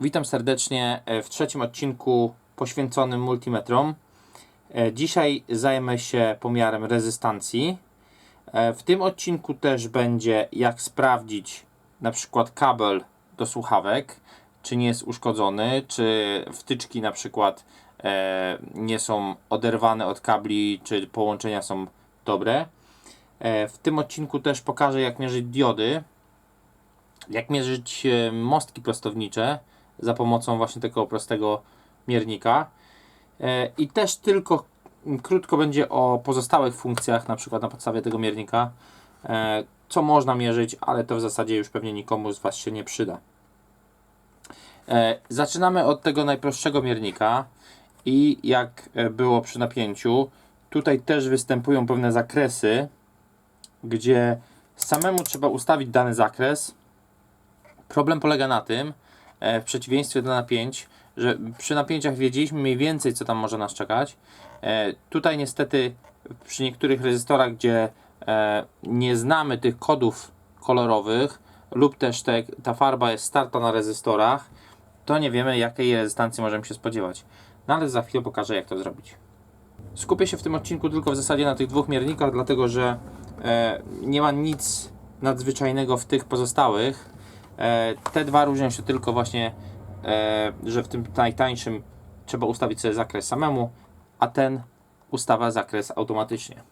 Witam serdecznie e, w trzecim odcinku poświęconym multimetrom. E, Dzisiaj zajmę się pomiarem rezystancji. E, W tym odcinku też będzie jak sprawdzić na przykład kabel do słuchawek, czy nie jest uszkodzony, czy wtyczki na przykład nie są oderwane od kabli, czy połączenia są dobre. W tym odcinku też pokażę jak mierzyć diody, jak mierzyć mostki prostownicze za pomocą właśnie tego prostego miernika. E, I też tylko krótko będzie o pozostałych funkcjach, na przykład na podstawie tego miernika, e, co można mierzyć, ale to w zasadzie już pewnie nikomu z Was się nie przyda. E, Zaczynamy od tego najprostszego miernika i jak było przy napięciu, tutaj też występują pewne zakresy, gdzie samemu trzeba ustawić dany zakres. Problem polega na tym, w przeciwieństwie do napięć, że przy napięciach wiedzieliśmy mniej więcej, co tam może nas czekać. E, Tutaj niestety przy niektórych rezystorach, gdzie e, nie znamy tych kodów kolorowych lub też te, ta farba jest starta na rezystorach, to nie wiemy jakiej rezystancji możemy się spodziewać. No ale za chwilę pokażę jak to zrobić. Skupię się w tym odcinku tylko w zasadzie na tych dwóch miernikach, dlatego że e, nie ma nic nadzwyczajnego w tych pozostałych. E, te dwa różnią się tylko właśnie, e, że w tym najtańszym trzeba ustawić sobie zakres samemu, a ten ustawia zakres automatycznie.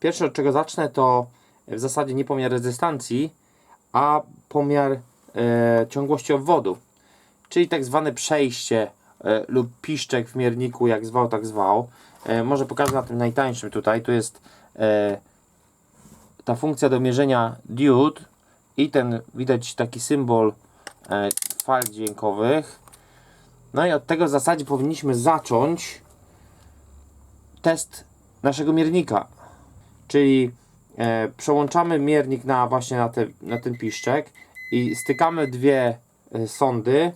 Pierwsze od czego zacznę to w zasadzie nie pomiar rezystancji, a pomiar e, ciągłości obwodu, czyli tak zwane przejście lub piszczek w mierniku, jak zwał, tak zwał. Może pokażę na tym najtańszym tutaj. Tu jest ta funkcja do mierzenia diod i ten widać taki symbol e, fal dźwiękowych. No i od tego w zasadzie powinniśmy zacząć test naszego miernika. Czyli e, przełączamy miernik na właśnie na, te, na ten piszczek i stykamy dwie e, sondy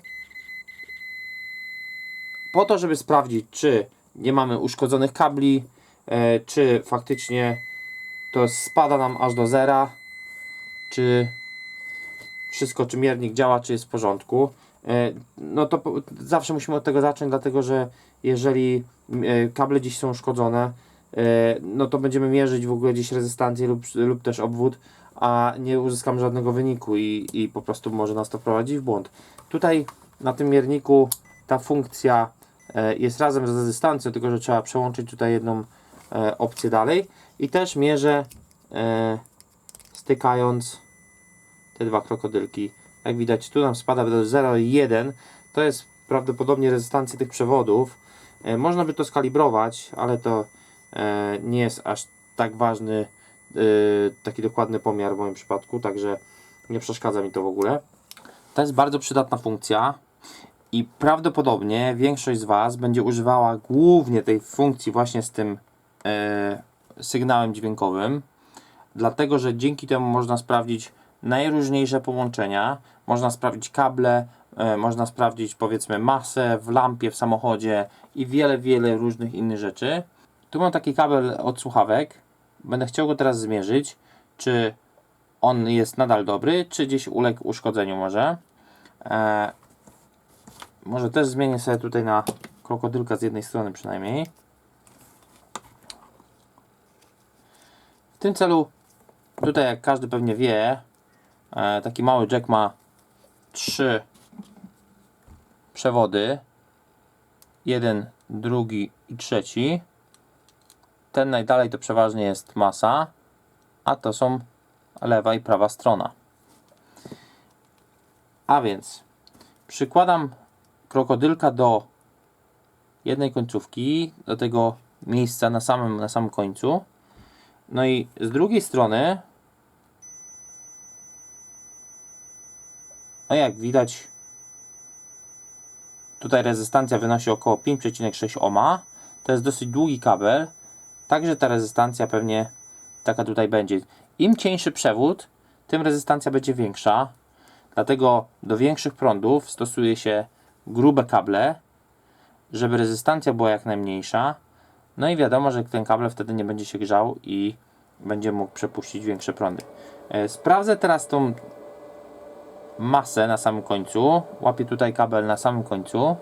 po to, żeby sprawdzić, czy nie mamy uszkodzonych kabli, e, czy faktycznie to spada nam aż do zera, czy wszystko, czy miernik działa, czy jest w porządku. E, No to zawsze musimy od tego zacząć, dlatego że jeżeli e, kable dziś są uszkodzone, e, no to będziemy mierzyć w ogóle gdzieś rezystancję lub, lub też obwód, a nie uzyskamy żadnego wyniku i, i po prostu może nas to wprowadzić w błąd. Tutaj na tym mierniku ta funkcja jest razem z rezystancją, tylko że trzeba przełączyć tutaj jedną opcję dalej i też mierzę stykając te dwa krokodylki. Jak widać, tu nam spada do 0,1. To jest prawdopodobnie rezystancja tych przewodów. E, można by to skalibrować, ale to e, nie jest aż tak ważny e, taki dokładny pomiar w moim przypadku, także nie przeszkadza mi to w ogóle. To jest bardzo przydatna funkcja i prawdopodobnie większość z Was będzie używała głównie tej funkcji właśnie z tym sygnałem dźwiękowym, dlatego że dzięki temu można sprawdzić najróżniejsze połączenia, można sprawdzić kable, e, można sprawdzić powiedzmy masę w lampie w samochodzie i wiele, wiele różnych innych rzeczy. Tu mam taki kabel od słuchawek, będę chciał go teraz zmierzyć, czy on jest nadal dobry, czy gdzieś uległ uszkodzeniu może. E, może też zmienię sobie tutaj na krokodylka z jednej strony przynajmniej. W tym celu, tutaj jak każdy pewnie wie, taki mały jack ma trzy przewody. Jeden, drugi i trzeci. Ten najdalej to przeważnie jest masa, a to są lewa i prawa strona. A więc przykładam krokodylka do jednej końcówki, do tego miejsca na samym, na samym końcu. No i z drugiej strony, no jak widać, tutaj rezystancja wynosi około 5,6 ohma. To jest dosyć długi kabel, także ta rezystancja pewnie taka tutaj będzie. Im cieńszy przewód, tym rezystancja będzie większa. Dlatego do większych prądów stosuje się grube kable, żeby rezystancja była jak najmniejsza. No i wiadomo, że ten kabel wtedy nie będzie się grzał i będzie mógł przepuścić większe prądy. E, Sprawdzę teraz tą masę na samym końcu. Łapię tutaj kabel na samym końcu.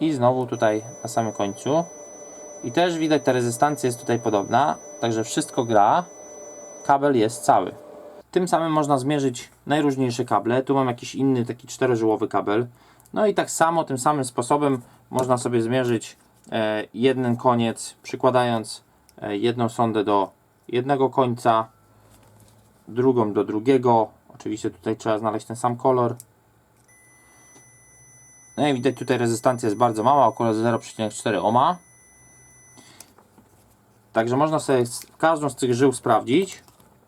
I znowu tutaj na samym końcu. I też widać, ta rezystancja jest tutaj podobna. Także wszystko gra. Kabel jest cały. Tym samym można zmierzyć najróżniejsze kable. Tu mam jakiś inny, taki czterożyłowy kabel. No i tak samo, tym samym sposobem można sobie zmierzyć e, jeden koniec, przykładając e, jedną sondę do jednego końca, drugą do drugiego. Oczywiście tutaj trzeba znaleźć ten sam kolor. No i widać tutaj rezystancja jest bardzo mała, około 0,4 ohma. Także można sobie każdą z tych żył sprawdzić,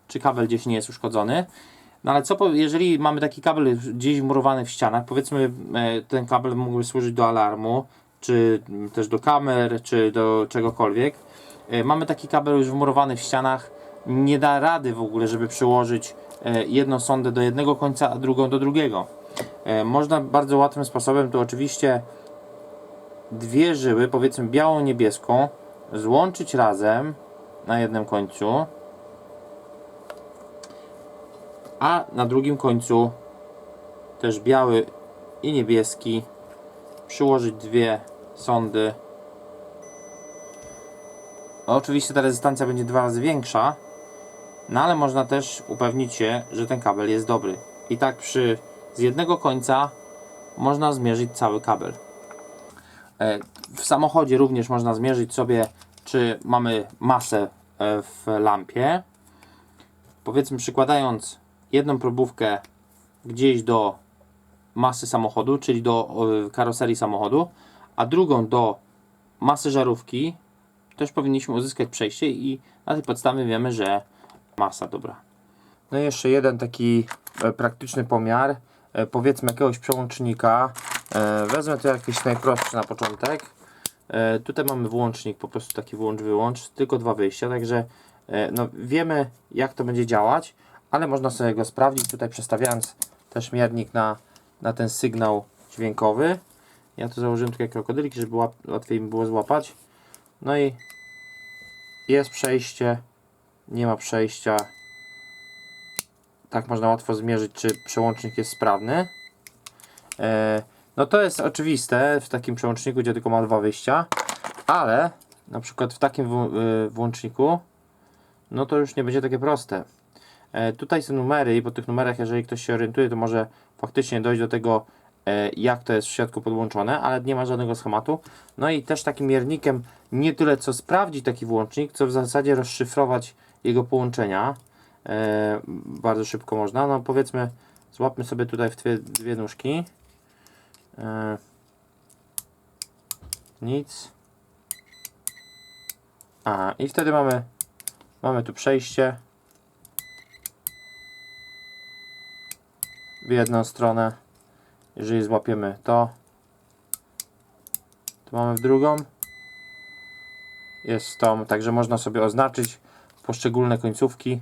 czy kabel gdzieś nie jest uszkodzony. No ale co jeżeli mamy taki kabel gdzieś wmurowany w ścianach, powiedzmy e, ten kabel mógłby służyć do alarmu, czy też do kamer, czy do czegokolwiek. E, mamy taki kabel już wmurowany w ścianach, nie da rady w ogóle, żeby przyłożyć jedną sondę do jednego końca, a drugą do drugiego. E, Można bardzo łatwym sposobem, tu oczywiście dwie żyły, powiedzmy białą, niebieską, złączyć razem na jednym końcu, a na drugim końcu też biały i niebieski przyłożyć dwie sondy no, oczywiście ta rezystancja będzie dwa razy większa no ale można też upewnić się, że ten kabel jest dobry. I tak przy z jednego końca można zmierzyć cały kabel. E, w samochodzie również można zmierzyć sobie czy mamy masę e, w lampie. Powiedzmy przykładając jedną próbówkę gdzieś do masy samochodu, czyli do karoserii samochodu, a drugą do masy żarówki, też powinniśmy uzyskać przejście i na tej podstawie wiemy, że masa dobra. No i jeszcze jeden taki e, praktyczny pomiar, e, powiedzmy jakiegoś przełącznika. E, wezmę to jakiś najprostszy na początek. Tutaj mamy włącznik, po prostu taki włącz-wyłącz, tylko dwa wyjścia, także no, wiemy jak to będzie działać, ale można sobie go sprawdzić tutaj przestawiając też miernik na, na ten sygnał dźwiękowy. Ja tu założyłem takie krokodylki, żeby łatwiej mi było złapać. No i jest przejście, nie ma przejścia. Tak można łatwo zmierzyć, czy przełącznik jest sprawny. E, no to jest oczywiste w takim przełączniku, gdzie tylko ma dwa wyjścia, ale na przykład w takim y, włączniku, no to już nie będzie takie proste. E, tutaj są numery i po tych numerach, jeżeli ktoś się orientuje, to może faktycznie dojść do tego, e, jak to jest w środku podłączone, ale nie ma żadnego schematu. No i też takim miernikiem nie tyle co sprawdzić taki włącznik, co w zasadzie rozszyfrować jego połączenia. E, bardzo szybko można. No powiedzmy, złapmy sobie tutaj w dwie, dwie nóżki. E, nic. A, i wtedy mamy, mamy tu przejście. w jedną stronę. Jeżeli złapiemy to, to mamy w drugą. Jest tą, także można sobie oznaczyć poszczególne końcówki,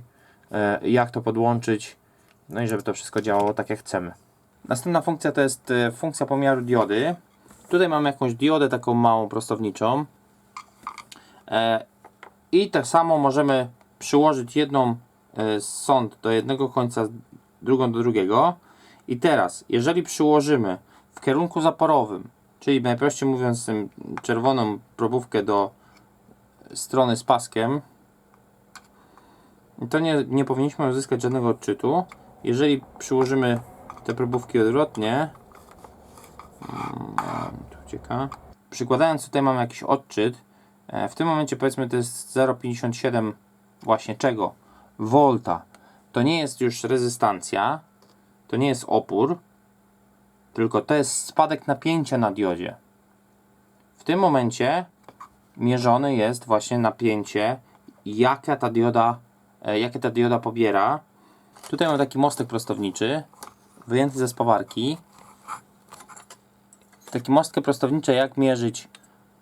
e, jak to podłączyć, no i żeby to wszystko działało tak jak chcemy. Następna funkcja to jest e, funkcja pomiaru diody. Tutaj mamy jakąś diodę taką małą prostowniczą. E, I tak samo możemy przyłożyć jedną sąd do jednego końca, drugą do drugiego. I teraz, jeżeli przyłożymy w kierunku zaporowym, czyli najprościej mówiąc, czerwoną probówkę do strony z paskiem, to nie, nie powinniśmy uzyskać żadnego odczytu. Jeżeli przyłożymy te probówki odwrotnie, mm, tu ucieka. Przykładając tutaj mamy jakiś odczyt. E, W tym momencie powiedzmy to jest 0,57 właśnie czego? Volta. To nie jest już rezystancja, to nie jest opór, tylko to jest spadek napięcia na diodzie. W tym momencie mierzone jest właśnie napięcie, jaka ta dioda, jakie ta dioda pobiera. Tutaj mam taki mostek prostowniczy, wyjęty ze spawarki. Taki mostkę prostownicze jak mierzyć,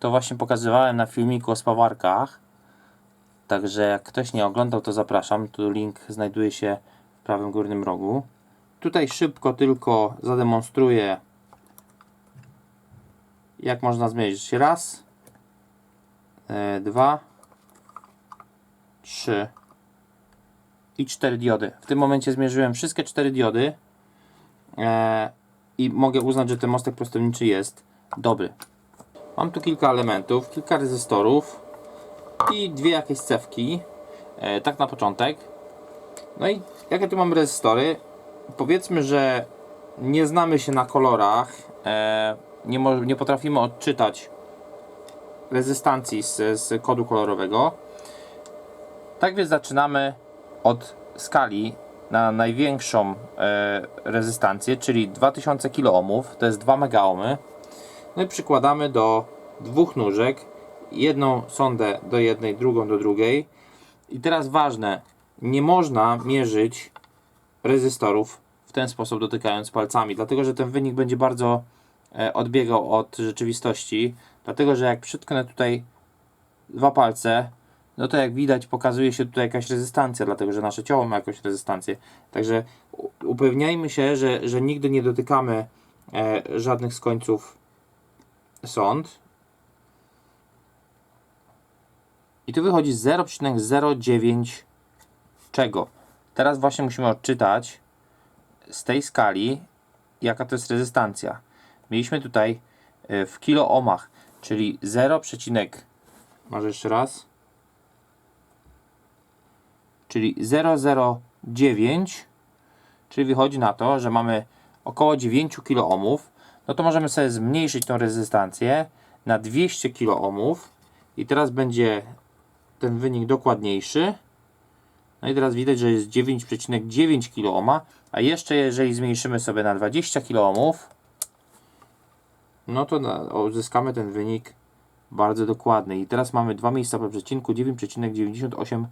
to właśnie pokazywałem na filmiku o spawarkach. Także jak ktoś nie oglądał, to zapraszam. Tu link znajduje się w prawym górnym rogu. Tutaj szybko tylko zademonstruję, jak można zmierzyć. Raz, e, dwa, trzy i cztery diody. W tym momencie zmierzyłem wszystkie cztery diody e, i mogę uznać, że ten mostek prostowniczy jest dobry. Mam tu kilka elementów, kilka rezystorów i dwie jakieś cewki, e, tak na początek. No i jakie tu mam rezystory? Powiedzmy, że nie znamy się na kolorach, e, nie, nie potrafimy odczytać rezystancji z, z kodu kolorowego. Tak więc zaczynamy od skali na największą e, rezystancję, czyli 2000 kΩ, to jest 2 megaohmy. No i przykładamy do dwóch nóżek, jedną sondę do jednej, drugą do drugiej. I teraz ważne, nie można mierzyć rezystorów w ten sposób dotykając palcami, dlatego że ten wynik będzie bardzo e, odbiegał od rzeczywistości, dlatego że jak przytknę tutaj dwa palce, no to jak widać pokazuje się tutaj jakaś rezystancja, dlatego że nasze ciało ma jakąś rezystancję. Także upewniajmy się, że, że nigdy nie dotykamy e, żadnych z końców sąd. I tu wychodzi 0,09 czego? Teraz właśnie musimy odczytać z tej skali, jaka to jest rezystancja. Mieliśmy tutaj e, w kiloohmach, czyli 0, może jeszcze raz, czyli 0,09, czyli wychodzi na to, że mamy około 9 kiloohmów, no to możemy sobie zmniejszyć tą rezystancję na 200 kiloohmów i teraz będzie ten wynik dokładniejszy. No i teraz widać, że jest 9,9 kΩ, a jeszcze jeżeli zmniejszymy sobie na 20 kΩ, no to uzyskamy ten wynik bardzo dokładny. I teraz mamy dwa miejsca po przecinku 9,98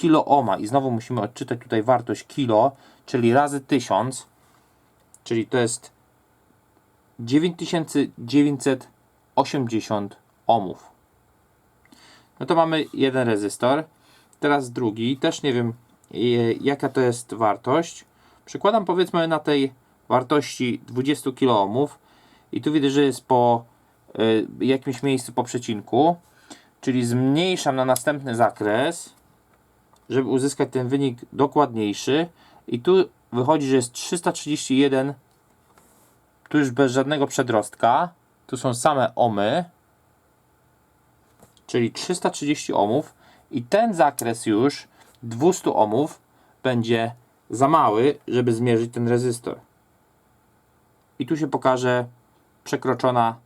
kΩ i znowu musimy odczytać tutaj wartość kilo, czyli razy 1000, czyli to jest 9980 ohmów. No to mamy jeden rezystor. Teraz drugi, też nie wiem jaka to jest wartość. Przykładam powiedzmy na tej wartości 20 kΩ i tu widzę, że jest po y, jakimś miejscu po przecinku, czyli zmniejszam na następny zakres, żeby uzyskać ten wynik dokładniejszy. I tu wychodzi, że jest 331 tu już bez żadnego przedrostka. Tu są same ohmy czyli 330 ohmów i ten zakres już 200 ohmów będzie za mały, żeby zmierzyć ten rezystor. I tu się pokaże przekroczona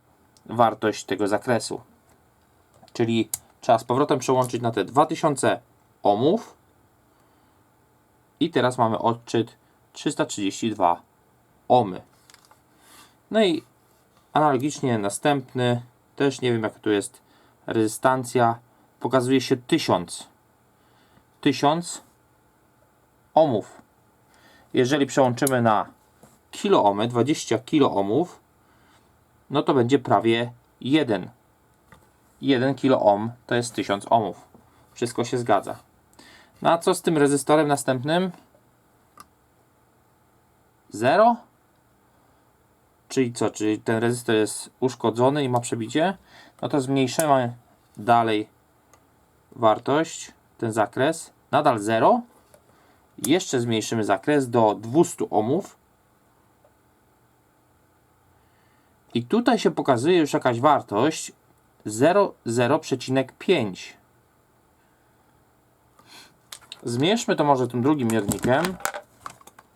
wartość tego zakresu. Czyli trzeba z powrotem przełączyć na te 2000 ohmów i teraz mamy odczyt 332 ohmy. No i analogicznie następny, też nie wiem jak tu jest rezystancja pokazuje się 1000 1000 ohmów jeżeli przełączymy na kiloohmy 20 kiloohmów no to będzie prawie 1 1 kiloohm to jest 1000 ohmów wszystko się zgadza no a co z tym rezystorem następnym 0 czyli co, czyli ten rezystor jest uszkodzony i ma przebicie, no to zmniejszymy dalej wartość, ten zakres, nadal 0. Jeszcze zmniejszymy zakres do 200 ohmów. I tutaj się pokazuje już jakaś wartość 0,5. Zmierzmy to może tym drugim miernikiem.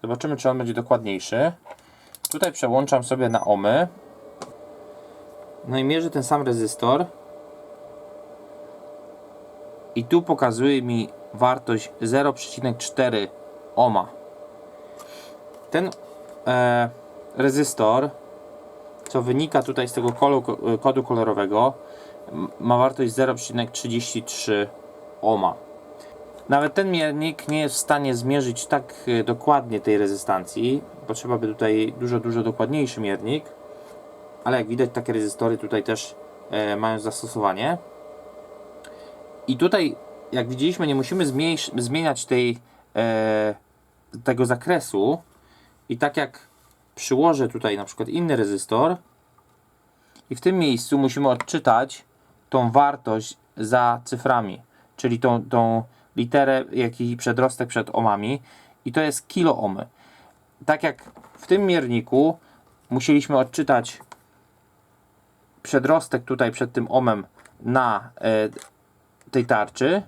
Zobaczymy, czy on będzie dokładniejszy. Tutaj przełączam sobie na ohmy. No i mierzę ten sam rezystor. I tu pokazuje mi wartość 0,4 ohma. Ten e, rezystor, co wynika tutaj z tego kolu, kodu kolorowego, ma wartość 0,33 ohma. Nawet ten miernik nie jest w stanie zmierzyć tak e, dokładnie tej rezystancji. Potrzeba by tutaj dużo, dużo dokładniejszy miernik. Ale jak widać, takie rezystory tutaj też e, mają zastosowanie. I tutaj, jak widzieliśmy, nie musimy zmieniać tej, e, tego zakresu. I tak jak przyłożę tutaj na przykład inny rezystor, i w tym miejscu musimy odczytać tą wartość za cyframi, czyli tą, tą literę, jak i przedrostek przed ohmami i to jest kiloohmy. tak jak w tym mierniku musieliśmy odczytać przedrostek tutaj przed tym omem na e, tej tarczy,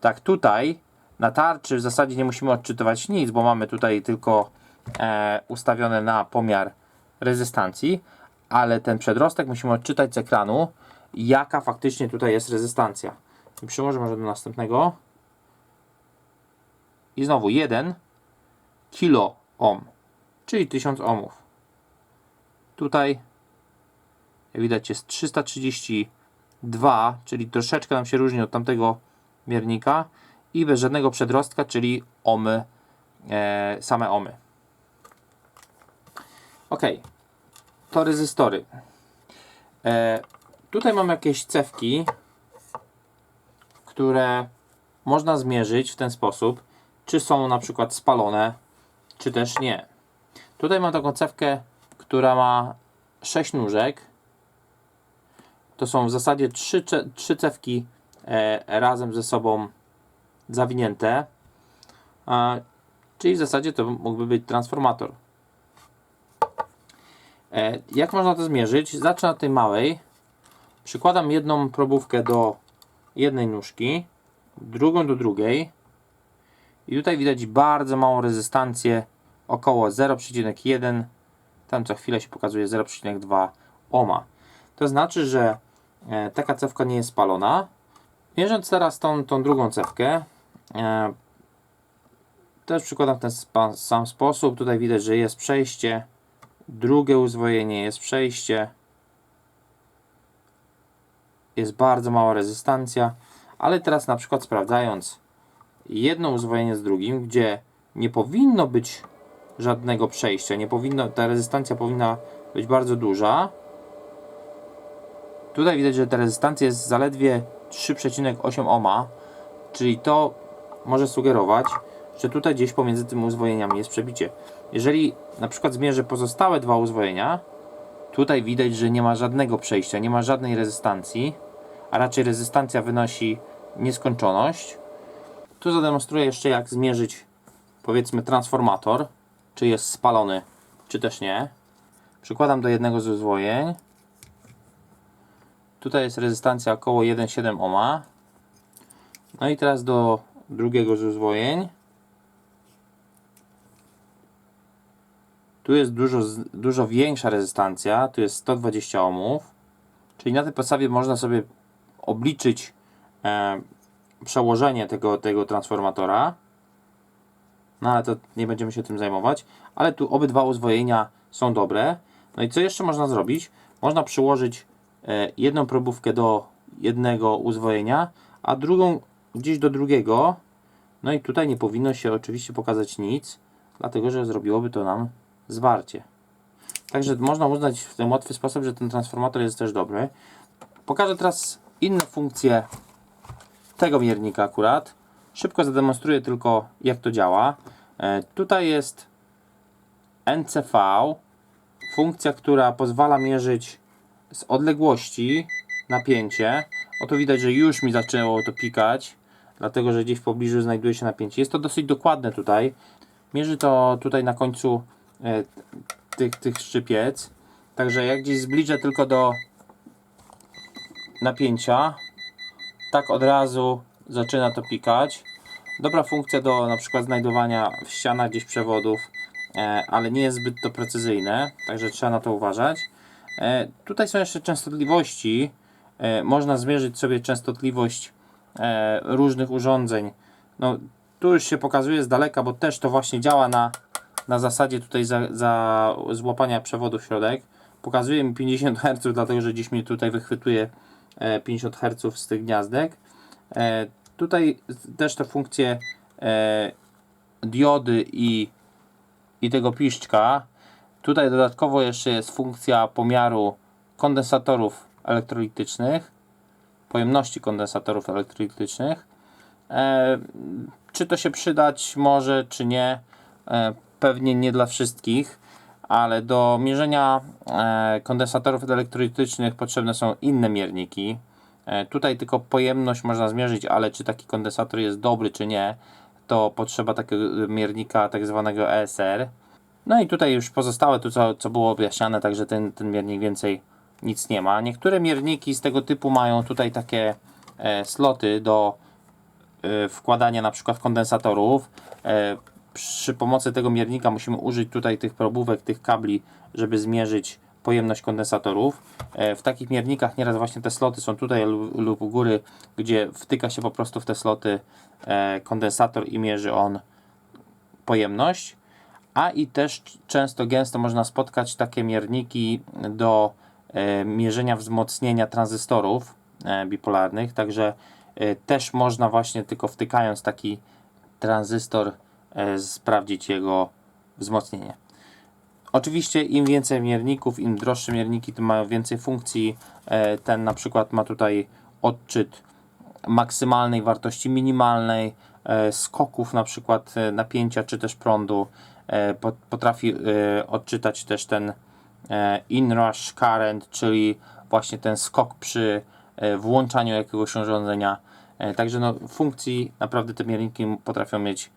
tak tutaj na tarczy w zasadzie nie musimy odczytywać nic, bo mamy tutaj tylko e, ustawione na pomiar rezystancji, ale ten przedrostek musimy odczytać z ekranu, jaka faktycznie tutaj jest rezystancja. I przyłożę może do następnego. I znowu 1 kilo ohm, czyli 1000 ohmów. Tutaj jak widać jest 332, czyli troszeczkę nam się różni od tamtego miernika i bez żadnego przedrostka, czyli ohmy, e, same ohmy. Ok, to rezystory. E, tutaj mam jakieś cewki, które można zmierzyć w ten sposób, czy są na przykład spalone, czy też nie. Tutaj mam taką cewkę, która ma 6 nóżek. To są w zasadzie 3, trzy cewki e, razem ze sobą zawinięte. Czyli w zasadzie to mógłby być transformator. E, jak można to zmierzyć? Zacznę od tej małej. Przykładam jedną probówkę do jednej nóżki, drugą do drugiej. I tutaj widać bardzo małą rezystancję, około 0,1. Tam co chwilę się pokazuje 0,2 ohma. To znaczy, że e, taka cewka nie jest spalona. Mierząc teraz tą, tą drugą cewkę, e, też przykładam w ten sam sposób. Tutaj widać, że jest przejście. Drugie uzwojenie jest przejście. Jest bardzo mała rezystancja. Ale teraz na przykład sprawdzając jedno uzwojenie z drugim, gdzie nie powinno być żadnego przejścia, nie powinno, ta rezystancja powinna być bardzo duża. Tutaj widać, że ta rezystancja jest zaledwie 3,8 ohma, czyli to może sugerować, że tutaj gdzieś pomiędzy tymi uzwojeniami jest przebicie. Jeżeli na przykład zmierzę pozostałe dwa uzwojenia, tutaj widać, że nie ma żadnego przejścia, nie ma żadnej rezystancji, a raczej rezystancja wynosi nieskończoność. Tu zademonstruję jeszcze jak zmierzyć powiedzmy transformator, czy jest spalony, czy też nie. Przykładam do jednego z uzwojeń. Tutaj jest rezystancja około 1,7 ohma. No i teraz do drugiego z uzwojeń. Tu jest dużo, dużo większa rezystancja, tu jest 120 ohmów. Czyli na tej podstawie można sobie obliczyć e, przełożenie tego, tego transformatora. No ale to nie będziemy się tym zajmować. Ale tu obydwa uzwojenia są dobre. No i co jeszcze można zrobić? Można przyłożyć e, jedną probówkę do jednego uzwojenia, a drugą gdzieś do drugiego. No i tutaj nie powinno się oczywiście pokazać nic, dlatego że zrobiłoby to nam zwarcie. Także można uznać w ten łatwy sposób, że ten transformator jest też dobry. Pokażę teraz inne funkcje tego miernika akurat. Szybko zademonstruję tylko jak to działa. E, tutaj jest NCV, funkcja, która pozwala mierzyć z odległości napięcie. Oto widać, że już mi zaczęło to pikać, dlatego że gdzieś w pobliżu znajduje się napięcie. Jest to dosyć dokładne tutaj. Mierzy to tutaj na końcu e, tych, tych szczypiec. Także jak gdzieś zbliżę tylko do napięcia, tak od razu zaczyna to pikać. Dobra funkcja do na przykład znajdowania w ścianach gdzieś przewodów, e, ale nie jest zbyt to precyzyjne, także trzeba na to uważać. E, tutaj są jeszcze częstotliwości. E, można zmierzyć sobie częstotliwość różnych urządzeń. No, tu już się pokazuje z daleka, bo też to właśnie działa na, na zasadzie tutaj za, za złapania przewodu w środek. Pokazuje mi 50 Hz, dlatego że dziś mi tutaj wychwytuje 50 Hz z tych gniazdek. E, tutaj też te funkcje e, diody i, i tego piszczka. Tutaj dodatkowo jeszcze jest funkcja pomiaru kondensatorów elektrolitycznych, pojemności kondensatorów elektrolitycznych. E, czy to się przydać może, czy nie? E, pewnie nie dla wszystkich, ale do mierzenia e, kondensatorów elektrolitycznych potrzebne są inne mierniki. E, tutaj tylko pojemność można zmierzyć, ale czy taki kondensator jest dobry, czy nie, to potrzeba takiego miernika tak zwanego ESR. No i tutaj już pozostałe, to co, co było objaśniane, także ten, ten miernik więcej nic nie ma. Niektóre mierniki z tego typu mają tutaj takie e, sloty do wkładania na przykład kondensatorów. Przy pomocy tego miernika musimy użyć tutaj tych probówek, tych kabli, żeby zmierzyć pojemność kondensatorów. E, w takich miernikach nieraz właśnie te sloty są tutaj lub, u góry, gdzie wtyka się po prostu w te sloty e, kondensator i mierzy on pojemność. A i też często, gęsto można spotkać takie mierniki do e, mierzenia wzmocnienia tranzystorów bipolarnych, także też można właśnie tylko wtykając taki tranzystor sprawdzić jego wzmocnienie. Oczywiście im więcej mierników, im droższe mierniki, tym mają więcej funkcji. E, Ten na przykład ma tutaj odczyt maksymalnej wartości minimalnej, e, skoków na przykład e, napięcia czy też prądu. E, pot- Potrafi e, odczytać też ten e, inrush current, czyli właśnie ten skok przy e, włączaniu jakiegoś urządzenia. E, Także no, funkcji naprawdę te mierniki potrafią mieć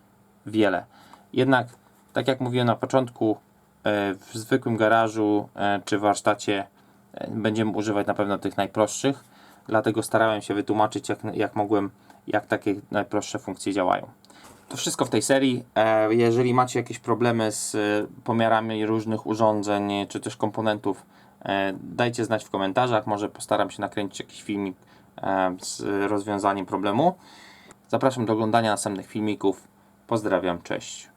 wiele. Jednak, tak jak mówiłem na początku, e, w zwykłym garażu e, czy warsztacie e, będziemy używać na pewno tych najprostszych, dlatego starałem się wytłumaczyć jak, jak mogłem, jak takie najprostsze funkcje działają. To wszystko w tej serii. Jeżeli macie jakieś problemy z pomiarami różnych urządzeń czy też komponentów, dajcie znać w komentarzach. Może postaram się nakręcić jakiś filmik z rozwiązaniem problemu. Zapraszam do oglądania następnych filmików. Pozdrawiam, cześć.